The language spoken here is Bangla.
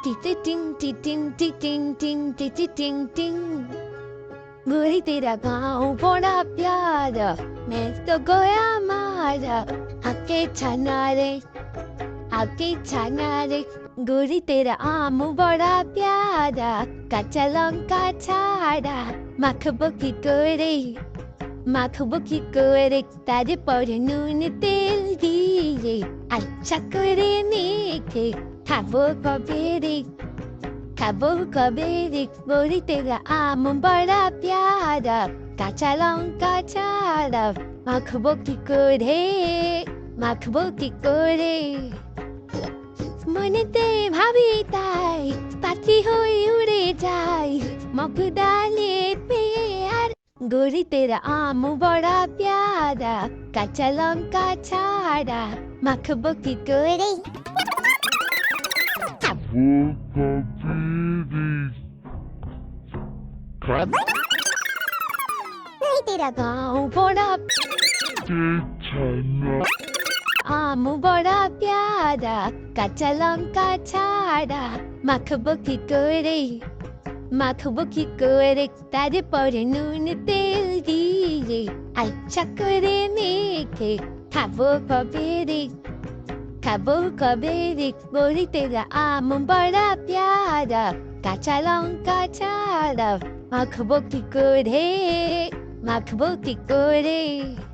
টি টি টিং টি টিং টি টিং টিং টি টি টিং টিং गोरी तेरा गाँव बड़ा प्यारा मैं तो गोया मारा आके छाना रे आके छाना रे गोरी तेरा आम बड़ा प्यारा কাঁচা লঙ্কা ছাড়া মাখবো কি করে মাখবো কি করে তারপরে নুন তেল দিয়ে আচ্ছা করে মেখে খাব কবে রে খাব কবে রে বড়ি তেরা আম বড়া প্যারা কাঁচা লঙ্কা ছাড়া মাখবো কি করে মাখবো কি করে মনেতে ভাবি তাই পাখি হয়ে উড়ে যাই মগ ডালে পেয়ে আর গড়ি তেরা আম বড়া প্যারা কাঁচা লঙ্কা ছাড়া মাখবো কি করে তেরা গাঁও বড়া আম বড়া প্যারা কাঁচা লঙ্কা ছাড়া মাখবো কি করে মাখবো কি করে তারপরে নুন তেল দিয়ে আচ্ছা করে মেখে খাব কবে রে Caboclo biric, boniteira, amambora, piara, cacharão, cachara, macaboclo core, macaboclo core.